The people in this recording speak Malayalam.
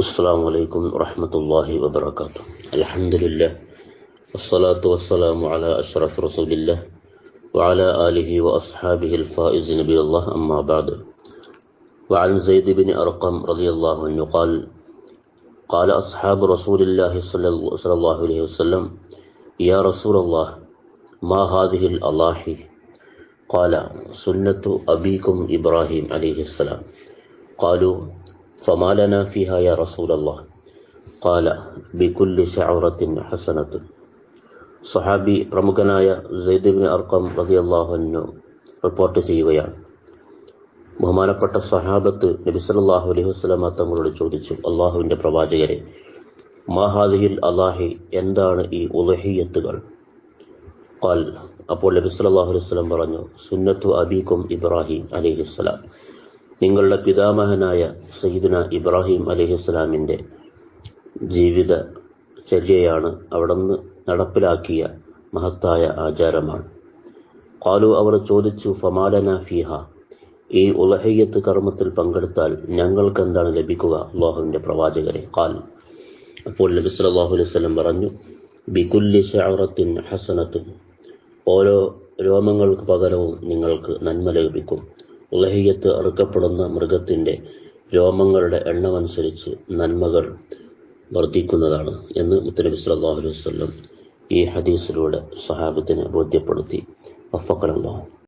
السلام عليكم ورحمة الله وبركاته. الحمد لله. والصلاة والسلام على أشرف رسول الله وعلى آله وأصحابه الفائز نبي الله أما بعد. وعن زيد بن أرقم رضي الله عنه قال قال أصحاب رسول الله صلى الله عليه وسلم يا رسول الله ما هذه الأضاحي؟ قال سنة أبيكم إبراهيم عليه السلام. قالوا فما لنا فيها يا رسول الله قال بكل شعرة حسنة സഹാബി പ്രമുഖനായ സൈദിബിൻ അർക്കം റതിയല്ലാഹുനു റിപ്പോർട്ട് ചെയ്യുകയാണ് ബഹുമാനപ്പെട്ട സഹാബത്ത് നബിസലാഹു അലൈഹി വസ്ലമ തങ്ങളോട് ചോദിച്ചു അള്ളാഹുവിന്റെ പ്രവാചകരെ മഹാദിഹിൽ അള്ളാഹി എന്താണ് ഈ ഉലഹിയത്തുകൾ ഖാൽ അപ്പോൾ നബി സല്ലല്ലാഹു അലൈഹി വസല്ലം പറഞ്ഞു സുന്നത്തു അബീക്കും ഇബ്രാഹിം അലൈഹിസ്സലാം നിങ്ങളുടെ പിതാമഹനായ സയ്യിദുന ഇബ്രാഹിം അലൈഹിസ്സലാമിന്റെ ജീവിത ചര്യയാണ് അവിടുന്ന് നടപ്പിലാക്കിയ മഹത്തായ ആചാരമാണ്. കാലു അവർ ചോദിച്ചു ഫമാലന ഫിഹ ഈ ഉലഹയ്യത്ത് കർമ്മത്തിൽ പങ്കെടുത്താൽ ഞങ്ങൾക്ക് എന്താണ് ലഭിക്കുക? അള്ളാഹുവിന്റെ പ്രവാചകരെ കാൽ അപ്പോൾ നബി സല്ലല്ലാഹു അലൈഹി വസല്ലം പറഞ്ഞു ബികുല്ലി ഷാറത്തിൻ ഹസനത്തും ഓരോ രോമങ്ങൾക്ക് പകരവും നിങ്ങൾക്ക് നന്മ ലഭിക്കും. ഉലഹിയത്ത് അറുക്കപ്പെടുന്ന മൃഗത്തിന്റെ രോമങ്ങളുടെ എണ്ണമനുസരിച്ച് നന്മകൾ വർദ്ധിക്കുന്നതാണ് എന്ന് മുത്തനബി സല്ലല്ലാഹു അലൈഹി വസല്ലം ഈ ഹദീസിലൂടെ സഹാബത്തിനെ ബോധ്യപ്പെടുത്തി. വഫഖലല്ലാഹു